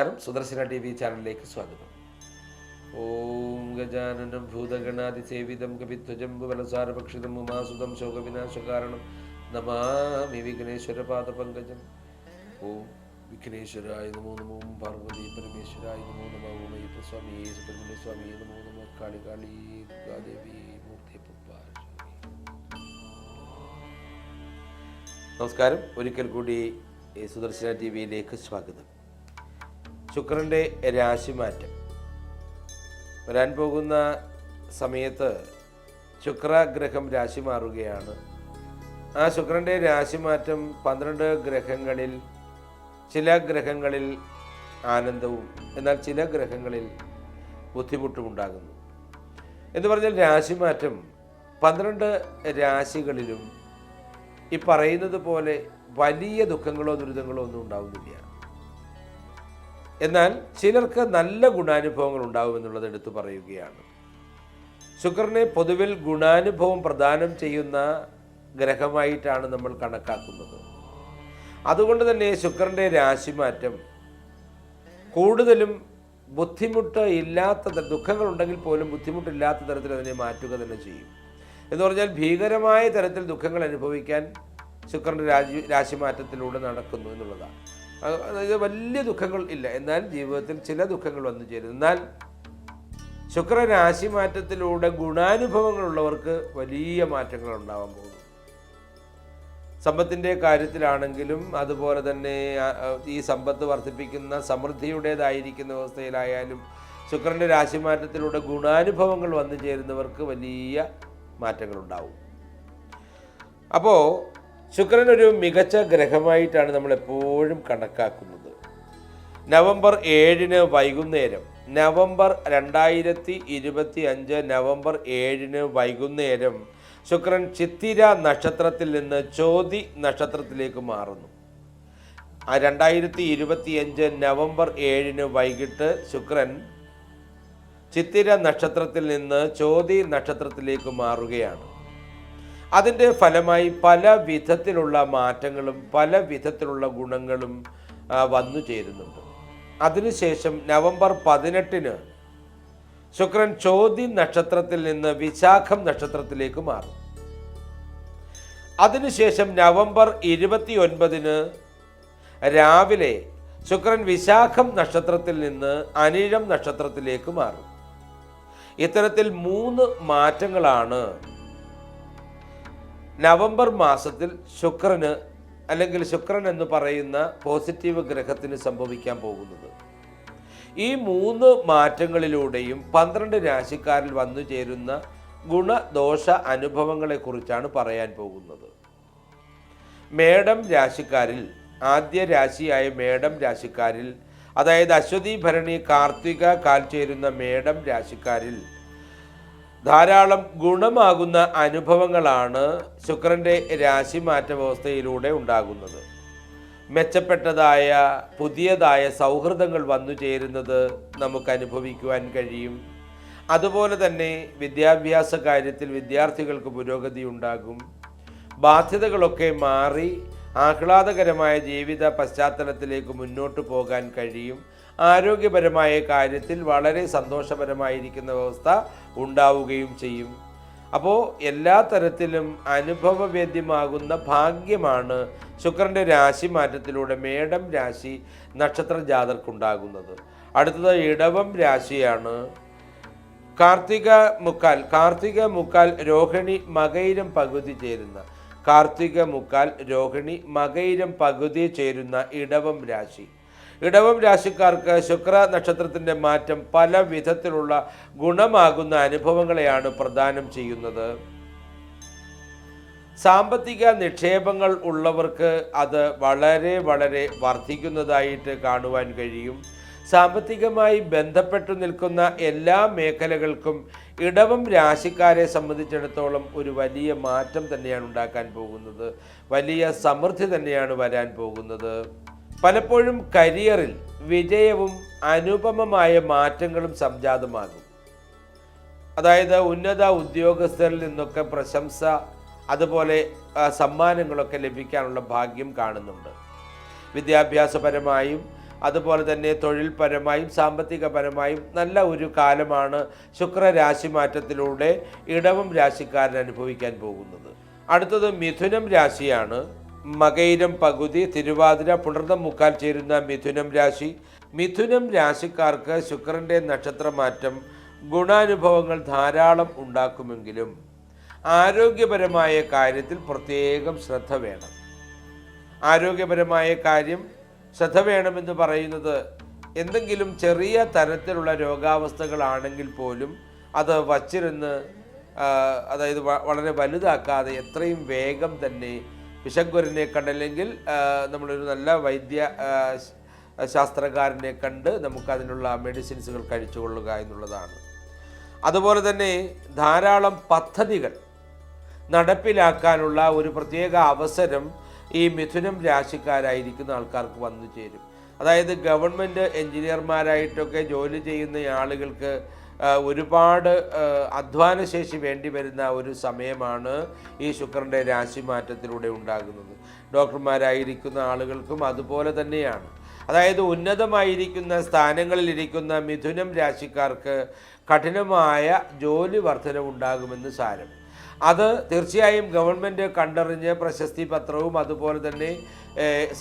നമസ്കാരം. Sudarshana T V ചാനലിലേക്ക് സ്വാഗതം. ഓം ഗജാനനം ഭൂതഗണാതി സേവിതം കവിധ്വജംബു ബലസാരഭക്ഷിതം ഉമാസുതം ശോകവിനാശകാരണം നമാമി വിഘ്നേശ്വര പാദപങ്കജം. ഓം വിഘ്നേശ്വരായ നമോ നമോ പാർവതി പരമേശ്വരായ നമോ നമോ ഓം അയ്യപ്പ സ്വാമി സുബ്രഹ്മണ്യ സ്വാമി നമോ നമോ കാളി കാളി ദുർഗാദേവി മൂർത്തി നമസ്കാരം. ഒരിക്കൽ കൂടി സുദർശന ടി വിയിലേക്ക് സ്വാഗതം. ശുക്രന്റെ രാശിമാറ്റം. വരാൻ പോകുന്ന സമയത്ത് ശുക്രഗ്രഹം രാശി മാറുകയാണ്. ആ ശുക്രന്റെ രാശിമാറ്റം പന്ത്രണ്ട് ഗ്രഹങ്ങളിൽ ചില ഗ്രഹങ്ങളിൽ ആനന്ദവും എന്നാൽ ചില ഗ്രഹങ്ങളിൽ ബുദ്ധിമുട്ടും ഉണ്ടാകുന്നു. എന്ന് പറഞ്ഞാൽ രാശിമാറ്റം പന്ത്രണ്ട് രാശികളിലും ഈ പറയുന്നത് പോലെ വലിയ ദുഃഖങ്ങളോ ദുരിതങ്ങളോ ഒന്നും ഉണ്ടാവുന്നില്ല. എന്നാൽ ചിലർക്ക് നല്ല ഗുണാനുഭവങ്ങൾ ഉണ്ടാവുമെന്നുള്ളത് എടുത്തു പറയുകയാണ്. ശുക്രനെ പൊതുവിൽ ഗുണാനുഭവം പ്രദാനം ചെയ്യുന്ന ഗ്രഹമായിട്ടാണ് നമ്മൾ കണക്കാക്കുന്നത്. അതുകൊണ്ട് തന്നെ ശുക്രന്റെ രാശിമാറ്റം കൂടുതലും ബുദ്ധിമുട്ട് ഇല്ലാത്ത ദുഃഖങ്ങൾ ഉണ്ടെങ്കിൽ പോലും ബുദ്ധിമുട്ടില്ലാത്ത തരത്തിൽ അതിനെ മാറ്റുക തന്നെ ചെയ്യും. എന്ന് പറഞ്ഞാൽ ഭീകരമായ തരത്തിൽ ദുഃഖങ്ങൾ അനുഭവിക്കാൻ ശുക്രന്റെ രാജി രാശിമാറ്റത്തിലൂടെ നടക്കുന്നു എന്നുള്ളതാണ്. അതായത് വലിയ ദുഃഖങ്ങൾ ഇല്ല. എന്നാൽ ജീവിതത്തിൽ ചില ദുഃഖങ്ങൾ വന്നു ചേരും. എന്നാൽ ശുക്ര മാറ്റത്തിലൂടെ ഗുണാനുഭവങ്ങളുള്ളവർക്ക് വലിയ മാറ്റങ്ങൾ ഉണ്ടാവാൻ പോകുന്നു. സമ്പത്തിന്റെ കാര്യത്തിലാണെങ്കിലും അതുപോലെ തന്നെ ഈ സമ്പത്ത് വർദ്ധിപ്പിക്കുന്ന സമൃദ്ധിയുടേതായിരിക്കുന്ന അവസ്ഥയിലായാലും ശുക്രന്റെ രാശിമാറ്റത്തിലൂടെ ഗുണാനുഭവങ്ങൾ വന്നു ചേരുന്നവർക്ക് വലിയ മാറ്റങ്ങളുണ്ടാവും. അപ്പോൾ ശുക്രൻ ഒരു മികച്ച ഗ്രഹമായിട്ടാണ് നമ്മൾ എപ്പോഴും കണക്കാക്കുന്നത്. നവംബർ ഏഴിന് വൈകുന്നേരം നവംബർ രണ്ടായിരത്തി ഇരുപത്തി അഞ്ച് നവംബർ ഏഴിന് വൈകുന്നേരം ശുക്രൻ ചിത്തിര നക്ഷത്രത്തിൽ നിന്ന് ചോതി നക്ഷത്രത്തിലേക്ക് മാറുന്നു. രണ്ടായിരത്തി ഇരുപത്തിയഞ്ച് നവംബർ ഏഴിന് വൈകിട്ട് ശുക്രൻ ചിത്തിര നക്ഷത്രത്തിൽ നിന്ന് ചോതി നക്ഷത്രത്തിലേക്ക് മാറുകയാണ്. അതിന്റെ ഫലമായി പല വിധത്തിലുള്ള മാറ്റങ്ങളും പല വിധത്തിലുള്ള ഗുണങ്ങളും വന്നു ചേരുന്നുണ്ട്. അതിനുശേഷം നവംബർ പതിനെട്ടിന് ശുക്രൻ ചോതി നക്ഷത്രത്തിൽ നിന്ന് വിശാഖം നക്ഷത്രത്തിലേക്ക് മാറും. അതിനുശേഷം നവംബർ ഇരുപത്തി ഒൻപതിന് രാവിലെ ശുക്രൻ വിശാഖം നക്ഷത്രത്തിൽ നിന്ന് അനിഴം നക്ഷത്രത്തിലേക്ക് മാറും. ഇത്തരത്തിൽ മൂന്ന് മാറ്റങ്ങളാണ് നവംബർ മാസത്തിൽ ശുക്രന് അല്ലെങ്കിൽ ശുക്രൻ എന്ന് പറയുന്ന പോസിറ്റീവ് ഗ്രഹത്തിന് സംഭവിക്കാൻ പോകുന്നത്. ഈ മൂന്ന് മാറ്റങ്ങളിലൂടെയും പന്ത്രണ്ട് രാശിക്കാരിൽ വന്നു ചേരുന്ന ഗുണദോഷ അനുഭവങ്ങളെക്കുറിച്ചാണ് പറയാൻ പോകുന്നത്. മേടം രാശിക്കാരിൽ ആദ്യ രാശിയായ മേടം രാശിക്കാരിൽ അതായത് അശ്വതി ഭരണി കാർത്തിക കാൽ ചേരുന്ന മേടം രാശിക്കാരിൽ ധാരാളം ഗുണമാകുന്ന അനുഭവങ്ങളാണ് ശുക്രന്റെ രാശിമാറ്റ വ്യവസ്ഥയിലൂടെ ഉണ്ടാകുന്നത്. മെച്ചപ്പെട്ടതായ പുതിയതായ സൗഹൃദങ്ങൾ വന്നു ചേരുന്നത് നമുക്ക് അനുഭവിക്കുവാൻ കഴിയും. അതുപോലെ തന്നെ വിദ്യാഭ്യാസ കാര്യത്തിൽ വിദ്യാർത്ഥികൾക്ക് പുരോഗതി ഉണ്ടാകും ബാധ്യതകളൊക്കെ മാറി ആഹ്ലാദകരമായ ജീവിത പശ്ചാത്തലത്തിലേക്ക് മുന്നോട്ട് പോകാൻ കഴിയും. ആരോഗ്യപരമായ കാര്യത്തിൽ വളരെ സന്തോഷപരമായിരിക്കുന്ന അവസ്ഥ ഉണ്ടാവുകയും ചെയ്യും. അപ്പോൾ എല്ലാ തരത്തിലും അനുഭവവേദ്യമാകുന്ന ഭാഗ്യമാണ് ശുക്രന്റെ രാശി മാറ്റത്തിലൂടെ മേടം രാശി നക്ഷത്ര ജാതർക്കുണ്ടാകുന്നത്. അടുത്തത് ഇടവം രാശിയാണ്. കാർത്തിക മുക്കാൽ കാർത്തിക മുക്കാൽ രോഹിണി മകയിരം പകുതി ചേരുന്ന കാർത്തിക മുക്കാൽ രോഹിണി മകയിരം പകുതി ചേരുന്ന ഇടവം രാശി. ഇടവം രാശിക്കാർക്ക് ശുക്ര നക്ഷത്രത്തിന്റെ മാറ്റം പല വിധത്തിലുള്ള ഗുണമാകുന്ന അനുഭവങ്ങളെയാണ് പ്രദാനം ചെയ്യുന്നത്. സാമ്പത്തിക നിക്ഷേപങ്ങൾ ഉള്ളവർക്ക് അത് വളരെ വളരെ വർദ്ധിക്കുന്നതായിട്ട് കാണുവാൻ കഴിയും. സാമ്പത്തികമായി ബന്ധപ്പെട്ടു നിൽക്കുന്ന എല്ലാ മേഖലകൾക്കും ഇടവം രാശിക്കാരെ സംബന്ധിച്ചിടത്തോളം ഒരു വലിയ മാറ്റം തന്നെയാണ് ഉണ്ടാക്കാൻ പോകുന്നത്. വലിയ സമൃദ്ധി തന്നെയാണ് വരാൻ പോകുന്നത്. പലപ്പോഴും കരിയറിൽ വിജയവും അനുപമമായ മാറ്റങ്ങളും സംജാതമാകും. അതായത് ഉന്നത ഉദ്യോഗസ്ഥരിൽ നിന്നൊക്കെ പ്രശംസ അതുപോലെ സമ്മാനങ്ങളൊക്കെ ലഭിക്കാനുള്ള ഭാഗ്യം കാണുന്നുണ്ട്. വിദ്യാഭ്യാസപരമായും അതുപോലെ തന്നെ തൊഴിൽപരമായും സാമ്പത്തികപരമായും നല്ല ഒരു കാലമാണ് ശുക്രരാശി മാറ്റത്തിലൂടെ ഇടവം രാശിക്കാരൻ അനുഭവിക്കാൻ പോകുന്നത്. അടുത്തത് മിഥുനം രാശിയാണ്. മകയിരം പകുതി തിരുവാതിര പുണർന്നം മുക്കാൽ ചേരുന്ന മിഥുനം രാശി. മിഥുനം രാശിക്കാർക്ക് ശുക്രന്റെ നക്ഷത്രമാറ്റം ഗുണാനുഭവങ്ങൾ ധാരാളം ഉണ്ടാക്കുമെങ്കിലും ആരോഗ്യപരമായ കാര്യത്തിൽ പ്രത്യേകം ശ്രദ്ധ വേണം. ആരോഗ്യപരമായ കാര്യം ശ്രദ്ധ വേണമെന്ന് പറയുന്നത് എന്തെങ്കിലും ചെറിയ തരത്തിലുള്ള രോഗാവസ്ഥകളാണെങ്കിൽ പോലും അത് വച്ചിരുന്ന് അതായത് വളരെ വലുതാക്കാതെ എത്രയും വേഗം തന്നെ വിഷങ്കുരനെ കണ്ടല്ലെങ്കിൽ നമ്മളൊരു നല്ല വൈദ്യ ശാസ്ത്രകാരനെ കണ്ട് നമുക്കതിനുള്ള മെഡിസിൻസുകൾ കഴിച്ചുകൊള്ളുക എന്നുള്ളതാണ്. അതുപോലെ തന്നെ ധാരാളം പദ്ധതികൾ നടപ്പിലാക്കാനുള്ള ഒരു പ്രത്യേക അവസരം ഈ മിഥുനം രാശിക്കാരായിരിക്കുന്ന ആൾക്കാർക്ക് വന്നു ചേരും. അതായത് ഗവൺമെന്റ് എൻജിനീയർമാരായിട്ടൊക്കെ ജോലി ചെയ്യുന്ന ആളുകൾക്ക് ഒരുപാട് അധ്വാനശേഷി വേണ്ടി വരുന്ന ഒരു സമയമാണ് ഈ ശുക്രന്റെ രാശി മാറ്റത്തിലൂടെ ഉണ്ടാകുന്നത്. ഡോക്ടർമാരായിരിക്കുന്ന ആളുകൾക്കും അതുപോലെ തന്നെയാണ്. അതായത് ഉന്നതമായിരിക്കുന്ന സ്ഥാനങ്ങളിലിരിക്കുന്ന മിഥുനം രാശിക്കാർക്ക് കഠിനമായ ജോലി വർധനവുണ്ടാകുമെന്ന് സാരം. അത് തീർച്ചയായും ഗവൺമെന്റ് കണ്ടറിഞ്ഞ് പ്രശസ്തി പത്രവും അതുപോലെ തന്നെ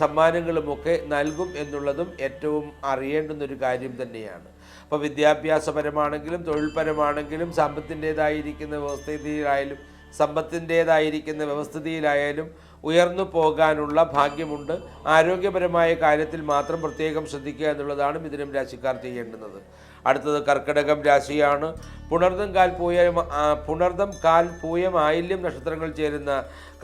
സമ്മാനങ്ങളുമൊക്കെ നൽകും എന്നുള്ളതും ഏറ്റവും അറിയേണ്ടുന്നൊരു കാര്യം തന്നെയാണ്. അപ്പോൾ വിദ്യാഭ്യാസപരമാണെങ്കിലും തൊഴിൽപരമാണെങ്കിലും സമ്പത്തിന്റേതായിരിക്കുന്ന വ്യവസ്ഥിതിയിലായാലും സമ്പത്തിന്റേതായിരിക്കുന്ന വ്യവസ്ഥിതിയിലായാലും ഉയർന്നു പോകാനുള്ള ഭാഗ്യമുണ്ട്. ആരോഗ്യപരമായ കാര്യത്തിൽ മാത്രം പ്രത്യേകം ശ്രദ്ധിക്കുക എന്നുള്ളതാണ് മിഥുനം രാശിക്കാർ ചെയ്യേണ്ടുന്നത്. അടുത്തത് കർക്കിടകം രാശിയാണ്. പുണർദം കാൽ പൂയം പുണർദം കാൽ പൂയം ആയില്യം നക്ഷത്രങ്ങൾ ചേരുന്ന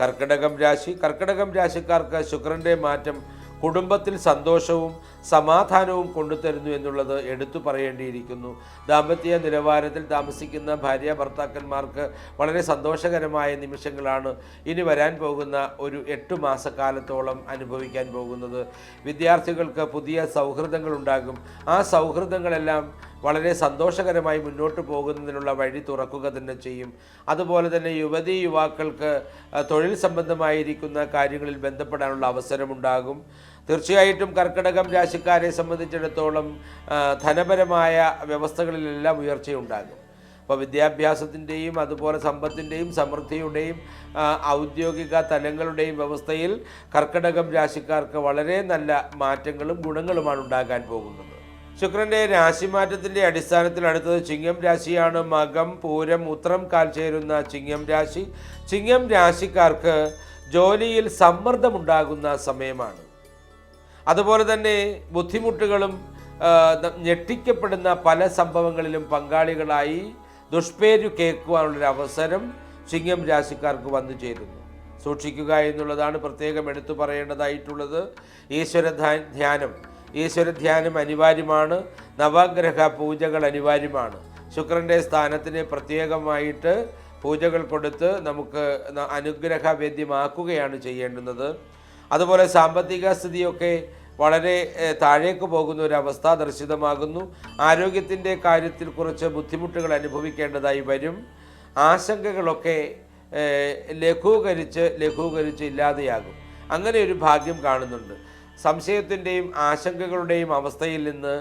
കർക്കിടകം രാശി. കർക്കിടകം രാശിക്കാർക്ക് ശുക്രന്റെ മാറ്റം കുടുംബത്തിൽ സന്തോഷവും സമാധാനവും കൊണ്ടുതരുന്നു എന്നുള്ളത് എടുത്തു പറയേണ്ടിയിരിക്കുന്നു. ദാമ്പത്യ നിലവാരത്തിൽ താമസിക്കുന്ന ഭാര്യ ഭർത്താക്കന്മാർക്ക് വളരെ സന്തോഷകരമായ നിമിഷങ്ങളാണ് ഇനി വരാൻ പോകുന്ന ഒരു എട്ട് മാസക്കാലത്തോളം അനുഭവിക്കാൻ പോകുന്നത്. വിദ്യാർത്ഥികൾക്ക് പുതിയ സൗഹൃദങ്ങൾ ഉണ്ടാകും ആ സൗഹൃദങ്ങളെല്ലാം വളരെ സന്തോഷകരമായി മുന്നോട്ട് പോകുന്നതിനുള്ള വഴി തുറക്കുക തന്നെ ചെയ്യും. അതുപോലെ തന്നെ യുവതി യുവാക്കൾക്ക് തൊഴിൽ സംബന്ധമായിരിക്കുന്ന കാര്യങ്ങളിൽ ബന്ധപ്പെടാനുള്ള അവസരമുണ്ടാകും. തീർച്ചയായിട്ടും കർക്കിടകം രാശിക്കാരെ സംബന്ധിച്ചിടത്തോളം ധനപരമായ വ്യവസ്ഥകളിലെല്ലാം ഉയർച്ചയുണ്ടാകും. അപ്പോൾ വിദ്യാഭ്യാസത്തിന്റെയും അതുപോലെ സമ്പത്തിന്റെയും സമൃദ്ധിയുടെയും ഔദ്യോഗിക തലങ്ങളുടെയും വ്യവസ്ഥയിൽ കർക്കിടകം രാശിക്കാർക്ക് വളരെ നല്ല മാറ്റങ്ങളും ഗുണങ്ങളുമാണ് ഉണ്ടാകാൻ പോകുന്നത്. ശുക്രന്റെ രാശിമാറ്റത്തിന്റെ അടിസ്ഥാനത്തിൽ അടുത്തത് ചിങ്ങം രാശിയാണ്. മകം പൂരം ഉത്രം കാൽ ചേരുന്ന ചിങ്ങം രാശി. ചിങ്ങം രാശിക്കാർക്ക് ജോലിയിൽ സമ്മർദ്ദമുണ്ടാകുന്ന സമയമാണ്. അതുപോലെ തന്നെ ബുദ്ധിമുട്ടുകളും ഞെട്ടിക്കപ്പെടുന്ന പല സംഭവങ്ങളിലും പങ്കാളികളായി ദുഷ്പേരു കേൾക്കുവാനുള്ളൊരു അവസരം ചിങ്ങം രാശിക്കാർക്ക് വന്നു ചേരുന്നു. സൂക്ഷിക്കുക എന്നുള്ളതാണ് പ്രത്യേകം എടുത്തു പറയേണ്ടതായിട്ടുള്ളത്. ഈശ്വര ധ്യാനം. ഈശ്വര ധ്യാനം അനിവാര്യമാണ്. നവഗ്രഹ പൂജകൾ അനിവാര്യമാണ്. ശുക്രന്റെ സ്ഥാനത്തിന് പ്രത്യേകമായിട്ട് പൂജകൾ കൊടുത്ത് നമുക്ക് അനുഗ്രഹ അനുഗ്രഹവേദ്യമാക്കുകയാണ് ചെയ്യേണ്ടുന്നത്. അതുപോലെ സാമ്പത്തിക സ്ഥിതിയൊക്കെ വളരെ താഴേക്ക് പോകുന്ന ഒരു അവസ്ഥ ദർശിതമാകുന്നു. ആരോഗ്യത്തിന്റെ കാര്യത്തിൽ കുറച്ച് ബുദ്ധിമുട്ടുകൾ അനുഭവിക്കേണ്ടതായി വരും. ആശങ്കകളൊക്കെ ലഘൂകരിച്ച് ലഘൂകരിച്ച് ഇല്ലാതെയാകും. അങ്ങനെ ഒരു ഭാഗ്യം കാണുന്നുണ്ട്. സംശയത്തിന്റെയും ആശങ്കകളുടെയും അവസ്ഥയിൽ നിന്ന്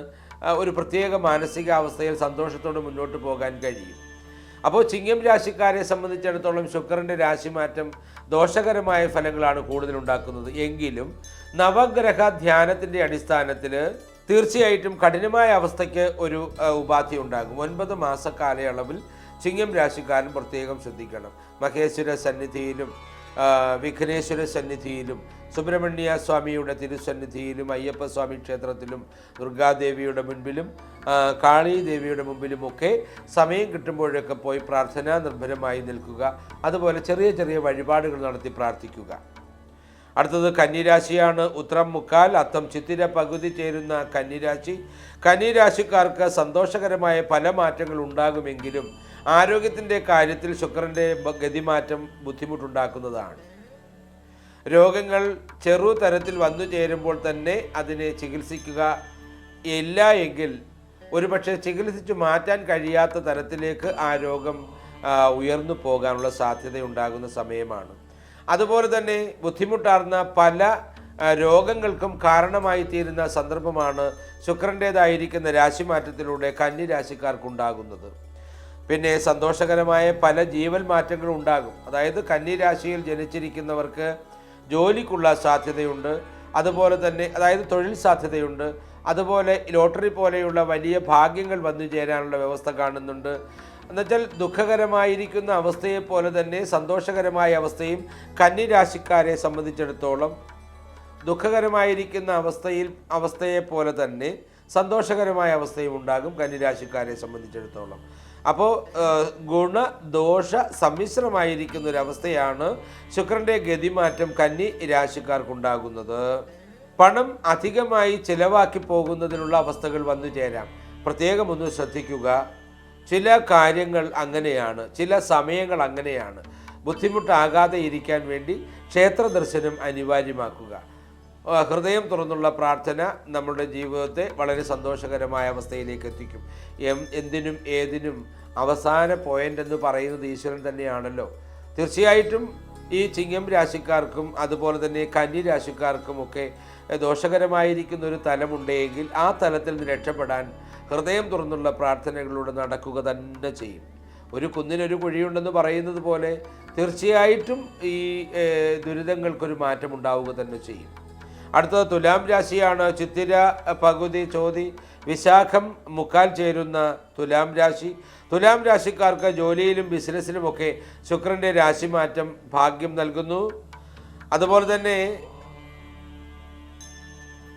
ഒരു പ്രത്യേക മാനസികാവസ്ഥയിൽ സന്തോഷത്തോടെ മുന്നോട്ട് പോകാൻ കഴിയും. അപ്പോൾ ചിങ്ങം രാശിക്കാരെ സംബന്ധിച്ചിടത്തോളം ശുക്രന്റെ രാശിമാറ്റം ദോഷകരമായ ഫലങ്ങളാണ് കൂടുതൽ ഉണ്ടാക്കുന്നത് എങ്കിലും നവഗ്രഹ ധ്യാനത്തിന്റെ അടിസ്ഥാനത്തിൽ തീർച്ചയായിട്ടും കഠിനമായ അവസ്ഥയ്ക്ക് ഒരു ഉപാധി ഉണ്ടാകും. ഒൻപത് മാസ കാലയളവിൽ ചിങ്ങം രാശിക്കാരൻ പ്രത്യേകം ശ്രദ്ധിക്കണം. മഹേശ്വര സന്നിധിയിലും വിഘ്നേശ്വര സന്നിധിയിലും സുബ്രഹ്മണ്യ സ്വാമിയുടെ തിരുസന്നിധിയിലും അയ്യപ്പസ്വാമി ക്ഷേത്രത്തിലും ദുർഗാദേവിയുടെ മുൻപിലും കാളിദേവിയുടെ കാളി ദേവിയുടെ മുമ്പിലുമൊക്കെ സമയം കിട്ടുമ്പോഴൊക്കെ പോയി പ്രാർത്ഥനാ നിർഭരമായി നിൽക്കുക. അതുപോലെ ചെറിയ ചെറിയ വഴിപാടുകൾ നടത്തി പ്രാർത്ഥിക്കുക. അടുത്തത് കന്നിരാശിയാണ്. ഉത്രം മുക്കാൽ അത്തം ചിത്തിര പകുതി ചേരുന്ന കന്നിരാശി. കന്നിരാശിക്കാർക്ക് സന്തോഷകരമായ പല മാറ്റങ്ങൾ ഉണ്ടാകുമെങ്കിലും ആരോഗ്യത്തിന്റെ കാര്യത്തിൽ ശുക്രന്റെ ഗതിമാറ്റം ബുദ്ധിമുട്ടുണ്ടാക്കുന്നതാണ്. രോഗങ്ങൾ ചെറു തരത്തിൽ വന്നു ചേരുമ്പോൾ തന്നെ അതിനെ ചികിത്സിക്കുക ഇല്ല എങ്കിൽ ഒരുപക്ഷെ ചികിത്സിച്ച് മാറ്റാൻ കഴിയാത്ത തരത്തിലേക്ക് ആ രോഗം ഉയർന്നു പോകാനുള്ള സാധ്യതയുണ്ടാകുന്ന സമയമാണ്. അതുപോലെ തന്നെ ബുദ്ധിമുട്ടാർന്ന പല രോഗങ്ങൾക്കും കാരണമായി തീരുന്ന സന്ദർഭമാണ് ശുക്രന്റേതായിരിക്കുന്ന രാശിമാറ്റത്തിലൂടെ കന്നി രാശിക്കാർക്കുണ്ടാകുന്നത്. പിന്നെ സന്തോഷകരമായ പല ജീവൽ മാറ്റങ്ങളും ഉണ്ടാകും. അതായത് കന്നിരാശിയിൽ ജനിച്ചിരിക്കുന്നവർക്ക് ജോലിക്കുള്ള സാധ്യതയുണ്ട്. അതുപോലെ തന്നെ അതായത് തൊഴിൽ സാധ്യതയുണ്ട്. അതുപോലെ ലോട്ടറി പോലെയുള്ള വലിയ ഭാഗ്യങ്ങൾ വന്നു ചേരാനുള്ള വ്യവസ്ഥ കാണുന്നുണ്ട്. എന്നുവെച്ചാൽ ദുഃഖകരമായിരിക്കുന്ന അവസ്ഥയെപ്പോലെ തന്നെ സന്തോഷകരമായ അവസ്ഥയും കന്നിരാശിക്കാരെ സംബന്ധിച്ചിടത്തോളം ദുഃഖകരമായിരിക്കുന്ന അവസ്ഥയിൽ അവസ്ഥയെപ്പോലെ തന്നെ സന്തോഷകരമായ അവസ്ഥയും ഉണ്ടാകും കന്നിരാശിക്കാരെ സംബന്ധിച്ചിടത്തോളം. അപ്പോൾ ഗുണ ദോഷ സമ്മിശ്രമായിരിക്കുന്ന ഒരു അവസ്ഥയാണ് ശുക്രന്റെ ഗതിമാറ്റം കന്നി രാശിക്കാർക്കുണ്ടാകുന്നത്. പണം അധികമായി ചിലവാക്കി പോകുന്നതിനുള്ള അവസ്ഥകൾ വന്നു ചേരാം. പ്രത്യേകം ഒന്ന് ശ്രദ്ധിക്കുക. ചില കാര്യങ്ങൾ അങ്ങനെയാണ്. ചില സമയങ്ങൾ അങ്ങനെയാണ്. ബുദ്ധിമുട്ടാകാതെ ഇരിക്കാൻ വേണ്ടി ക്ഷേത്ര ദർശനം അനിവാര്യമാക്കുക. ഹൃദയം തുറന്നുള്ള പ്രാർത്ഥന നമ്മുടെ ജീവിതത്തെ വളരെ സന്തോഷകരമായ അവസ്ഥയിലേക്ക് എത്തിക്കും. എം എന്തിനും ഏതിനും അവസാന പോയിന്റ് എന്ന് പറയുന്നത് ഈശ്വരൻ തന്നെയാണല്ലോ. തീർച്ചയായിട്ടും ഈ ചിങ്ങം രാശിക്കാർക്കും അതുപോലെ തന്നെ കന്നി രാശിക്കാർക്കും ഒക്കെ ദോഷകരമായിരിക്കുന്ന ഒരു തലമുണ്ടെങ്കിൽ ആ തലത്തിൽ നിന്ന് രക്ഷപ്പെടാൻ ഹൃദയം തുറന്നുള്ള പ്രാർത്ഥനകളിലൂടെ നടക്കുക തന്നെ ചെയ്യും. ഒരു കുന്നിനൊരു കുഴിയുണ്ടെന്ന് പറയുന്നത് പോലെ തീർച്ചയായിട്ടും ഈ ദുരിതങ്ങൾക്കൊരു മാറ്റം ഉണ്ടാവുക തന്നെ ചെയ്യും. അടുത്തത് തുലാം രാശിയാണ് ചിത്തിര പകുതി ചോതി. വിശാഖം മുക്കാൽ ചേരുന്ന തുലാം രാശി. തുലാം രാശിക്കാർക്ക് ജോലിയിലും ബിസിനസ്സിലുമൊക്കെ ശുക്രന്റെ രാശിമാറ്റം ഭാഗ്യം നൽകുന്നു. അതുപോലെ തന്നെ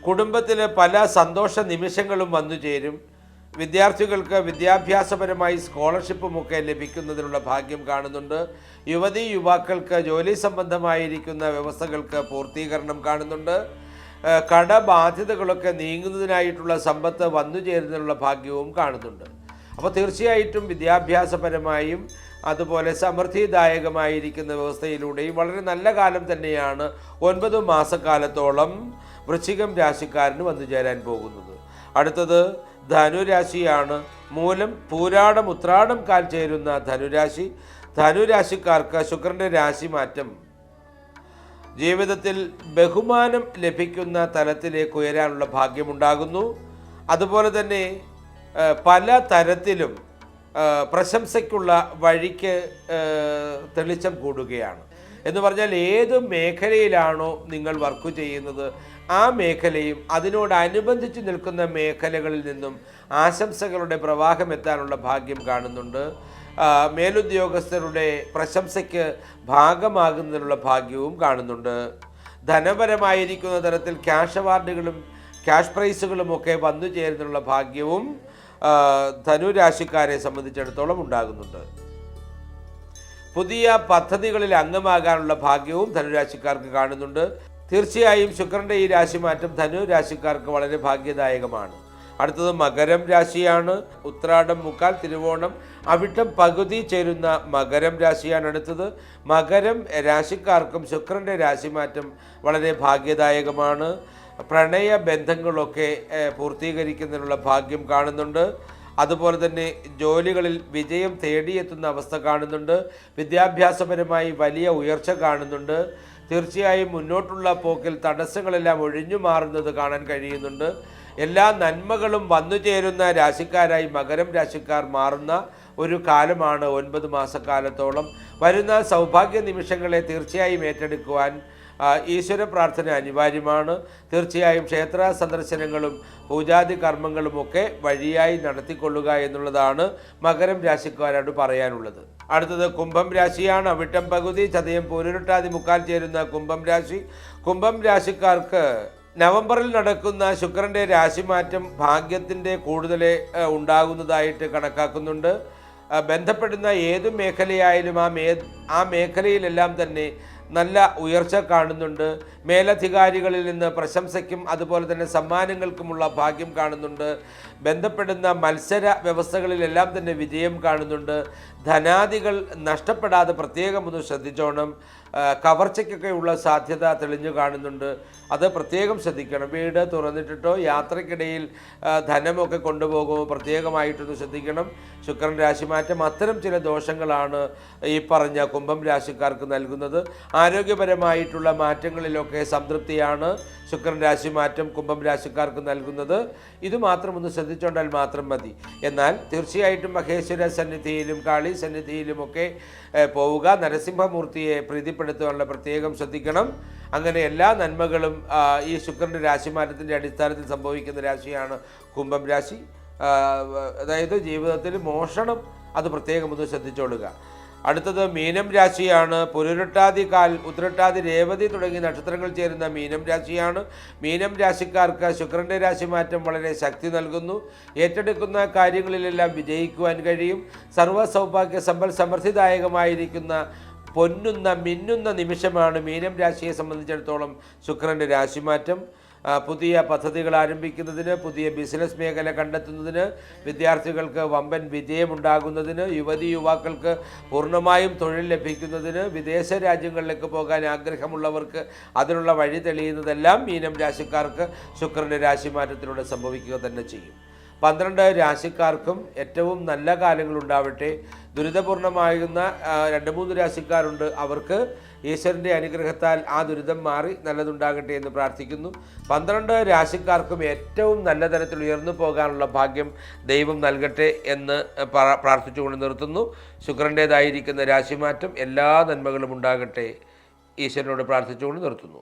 കുടുംബത്തിലെ പല സന്തോഷ നിമിഷങ്ങളും വന്നു ചേരും. വിദ്യാർത്ഥികൾക്ക് വിദ്യാഭ്യാസപരമായി സ്കോളർഷിപ്പുമൊക്കെ ലഭിക്കുന്നതിനുള്ള ഭാഗ്യം കാണുന്നുണ്ട്. യുവതി യുവാക്കൾക്ക് ജോലി സംബന്ധമായിരിക്കുന്ന വ്യവസ്ഥകൾക്ക് പൂർത്തീകരണം കാണുന്നുണ്ട്. കടബാധ്യതകളൊക്കെ നീങ്ങുന്നതിനായിട്ടുള്ള സമ്പത്ത് വന്നു ചേരുന്നതിനുള്ള ഭാഗ്യവും കാണുന്നുണ്ട്. അപ്പോൾ തീർച്ചയായിട്ടും വിദ്യാഭ്യാസപരമായും അതുപോലെ സമൃദ്ധിദായകമായിരിക്കുന്ന വ്യവസ്ഥയിലൂടെയും വളരെ നല്ല കാലം തന്നെയാണ് ഒൻപത് മാസക്കാലത്തോളം വൃശ്ചികം രാശിക്കാരന് വന്നു ചേരാൻ പോകുന്നത്. അടുത്തത് ധനുരാശിയാണ്. മൂലം പൂരാടം ഉത്രാടം കാൽ ചേരുന്ന ധനുരാശി. ധനുരാശിക്കാർക്ക് ശുക്രന്റെ രാശി മാറ്റം ജീവിതത്തിൽ ബഹുമാനം ലഭിക്കുന്ന തലത്തിലേക്ക് ഉയരാനുള്ള ഭാഗ്യമുണ്ടാകുന്നു. അതുപോലെ തന്നെ പല തരത്തിലും പ്രശംസയ്ക്കുള്ള വഴിക്ക് തെളിച്ചം കൂടുകയാണ്. എന്ന് പറഞ്ഞാൽ ഏത് മേഖലയിലാണോ നിങ്ങൾ വർക്ക് ചെയ്യുന്നത് ആ മേഖലയും അതിനോടനുബന്ധിച്ച് നിൽക്കുന്ന മേഖലകളിൽ നിന്നും ആശംസകളുടെ പ്രവാഹം എത്താനുള്ള ഭാഗ്യം കാണുന്നുണ്ട്. മേലുദ്യോഗസ്ഥരുടെ പ്രശംസയ്ക്ക് ഭാഗമാകുന്നതിനുള്ള ഭാഗ്യവും കാണുന്നുണ്ട്. ധനപരമായിരിക്കുന്ന തരത്തിൽ ക്യാഷ് അവാർഡുകളും ക്യാഷ് പ്രൈസുകളും ഒക്കെ വന്നു ചേരുന്നതിനുള്ള ഭാഗ്യവും ധനുരാശിക്കാരെ സംബന്ധിച്ചിടത്തോളം ഉണ്ടാകുന്നുണ്ട്. പുതിയ പദ്ധതികളിൽ അംഗമാകാനുള്ള ഭാഗ്യവും ധനുരാശിക്കാർക്ക് കാണുന്നുണ്ട്. തീർച്ചയായും ശുക്രന്റെ ഈ രാശിമാറ്റം ധനു രാശിക്കാർക്ക് വളരെ ഭാഗ്യദായകമാണ്. അടുത്തത് മകരം രാശിയാണ്. ഉത്രാടം മുക്കാൽ തിരുവോണം. അവിട്ടം പകുതി ചേരുന്ന മകരം രാശിയാണ് അടുത്തത്. മകരം രാശിക്കാർക്കും ശുക്രന്റെ രാശിമാറ്റം വളരെ ഭാഗ്യദായകമാണ്. പ്രണയ ബന്ധങ്ങളൊക്കെ പൂർത്തീകരിക്കുന്നതിനുള്ള ഭാഗ്യം കാണുന്നുണ്ട്. അതുപോലെ തന്നെ ജോലികളിൽ വിജയം തേടിയെത്തുന്ന അവസ്ഥ കാണുന്നുണ്ട്. വിദ്യാഭ്യാസപരമായി വലിയ ഉയർച്ച കാണുന്നുണ്ട്. തീർച്ചയായും മുന്നോട്ടുള്ള പോക്കിൽ തടസ്സങ്ങളെല്ലാം ഒഴിഞ്ഞു മാറുന്നത് കാണാൻ കഴിയുന്നുണ്ട്. എല്ലാ നന്മകളും വന്നു ചേരുന്ന രാശിക്കാരായി മകരം രാശിക്കാർ മാറുന്ന ഒരു കാലമാണ് ഒൻപത് മാസക്കാലത്തോളം. വരുന്ന സൗഭാഗ്യ നിമിഷങ്ങളെ തീർച്ചയായും ഏറ്റെടുക്കുവാൻ ഈശ്വര പ്രാർത്ഥന അനിവാര്യമാണ്. തീർച്ചയായും ക്ഷേത്ര സന്ദർശനങ്ങളും പൂജാതി കർമ്മങ്ങളുമൊക്കെ വഴിയായി നടത്തിക്കൊള്ളുക എന്നുള്ളതാണ് മകരം രാശിക്കാരോട് പറയാനുള്ളത്. അടുത്തത് കുംഭം രാശിയാണ്. അവിട്ടം പകുതി ചതയം പൂരുരുട്ടാതി മുക്കാൽ ചേരുന്ന കുംഭം രാശി. കുംഭം രാശിക്കാർക്ക് നവംബറിൽ നടക്കുന്ന ശുക്രന്റെ രാശിമാറ്റം ഭാഗ്യത്തിന്റെ കൂടുതൽ ഉണ്ടാകുന്നതായിട്ട് കണക്കാക്കുന്നുണ്ട്. ബന്ധപ്പെടുന്ന ഏത് മേഖലയായാലും ആ മേ ആ മേഖലയിലെല്ലാം തന്നെ നല്ല ഉയർച്ച കാണുന്നുണ്ട്. മേലധികാരികളിൽ നിന്ന് പ്രശംസയ്ക്കും അതുപോലെ തന്നെ സമ്മാനങ്ങൾക്കുമുള്ള ഭാഗ്യം കാണുന്നുണ്ട്. ബന്ധപ്പെടുന്ന മത്സര വ്യവസ്ഥകളിലെല്ലാം തന്നെ വിജയം കാണുന്നുണ്ട്. ധനാദികൾ നഷ്ടപ്പെടാതെ പ്രത്യേകം ഒന്ന് ശ്രദ്ധിച്ചോണം. കവർച്ചയ്ക്കൊക്കെ ഉള്ള സാധ്യത തെളിഞ്ഞു കാണുന്നുണ്ട്. അത് പ്രത്യേകം ശ്രദ്ധിക്കണം. വീട് തുറന്നിട്ടിട്ടോ യാത്രക്കിടയിൽ ധനമൊക്കെ കൊണ്ടുപോകുമോ പ്രത്യേകമായിട്ടൊന്ന് ശ്രദ്ധിക്കണം. ശുക്രൻ രാശിമാറ്റം അത്തരം ചില ദോഷങ്ങളാണ് ഈ പറഞ്ഞ കുംഭം രാശിക്കാർക്ക് നൽകുന്നത്. ആരോഗ്യപരമായിട്ടുള്ള മാറ്റങ്ങളിലൊക്കെ സംതൃപ്തിയാണ് ശുക്രൻ രാശിമാറ്റം കുംഭം രാശിക്കാർക്ക് നൽകുന്നത്. ഇത് മാത്രം ഒന്ന് ശ്രദ്ധിച്ചുകൊണ്ടാൽ മാത്രം മതി. എന്നാൽ തീർച്ചയായിട്ടും മഹേശ്വര സന്നിധിയിലും കാളി സന്നിധിയിലുമൊക്കെ പോവുക. നരസിംഹമൂർത്തിയെ പ്രീതിപ്പെടുത്തുവാനുള്ള പ്രത്യേകം ശ്രദ്ധിക്കണം. അങ്ങനെ എല്ലാ നന്മകളും ഈ ശുക്രന്റെ രാശിമാറ്റത്തിന്റെ അടിസ്ഥാനത്തിൽ സംഭവിക്കുന്ന രാശിയാണ് കുംഭം രാശി. അതായത് ജീവിതത്തിൽ മോഷണം അത് പ്രത്യേകം ഒന്ന് ശ്രദ്ധിച്ചോളുക. അടുത്തത് മീനം രാശിയാണ്. പുരുരട്ടാതി കാൽ ഉത്രട്ടാതി രേവതി തുടങ്ങിയ നക്ഷത്രങ്ങൾ ചേരുന്ന മീനം രാശിയാണ്. മീനം രാശിക്കാർക്ക് ശുക്രന്റെ രാശിമാറ്റം വളരെ ശക്തി നൽകുന്നു. ഏറ്റെടുക്കുന്ന കാര്യങ്ങളിലെല്ലാം വിജയിക്കുവാൻ കഴിയും. സർവ സൗഭാഗ്യ സമ്പൽ സമൃദ്ധിദായകമായിരിക്കുന്ന പൊന്നുന്ന മിന്നുന്ന നിമിഷമാണ് മീനം രാശിയെ സംബന്ധിച്ചിടത്തോളം ശുക്രന്റെ രാശിമാറ്റം. പുതിയ പദ്ധതികൾ ആരംഭിക്കുന്നതിന് പുതിയ ബിസിനസ് മേഖല കണ്ടെത്തുന്നതിന് വിദ്യാർത്ഥികൾക്ക് വമ്പൻ വിജയമുണ്ടാകുന്നതിന് യുവതി യുവാക്കൾക്ക് പൂർണമായും തൊഴിൽ ലഭിക്കുന്നതിന് വിദേശ രാജ്യങ്ങളിലേക്ക് പോകാൻ ആഗ്രഹമുള്ളവർക്ക് അതിനുള്ള വഴി തെളിയുന്നതെല്ലാം മീനം രാശിക്കാർക്ക് ശുക്രന്റെ രാശിമാറ്റത്തിലൂടെ സംഭവിക്കുക തന്നെ ചെയ്യും. പന്ത്രണ്ട് രാശിക്കാർക്കും ഏറ്റവും നല്ല കാലങ്ങളുണ്ടാവട്ടെ ദുരിതപൂർണമാകുന്ന രണ്ട് മൂന്ന് രാശിക്കാരുണ്ട്. അവർക്ക് ഈശ്വരന്റെ അനുഗ്രഹത്താൽ ആ ദുരിതം മാറി നല്ലതുണ്ടാകട്ടെ എന്ന് പ്രാർത്ഥിക്കുന്നു. പന്ത്രണ്ട് രാശിക്കാർക്കും ഏറ്റവും നല്ല തരത്തിൽ ഉയർന്നു പോകാനുള്ള ഭാഗ്യം ദൈവം നൽകട്ടെ എന്ന് പ്രാർത്ഥിച്ചുകൊണ്ട് നിർത്തുന്നു. ശുക്രന്റേതായിരിക്കുന്ന രാശിമാറ്റം എല്ലാ നന്മകളും ഉണ്ടാകട്ടെ. ഈശ്വരനോട് പ്രാർത്ഥിച്ചുകൊണ്ട് നിർത്തുന്നു.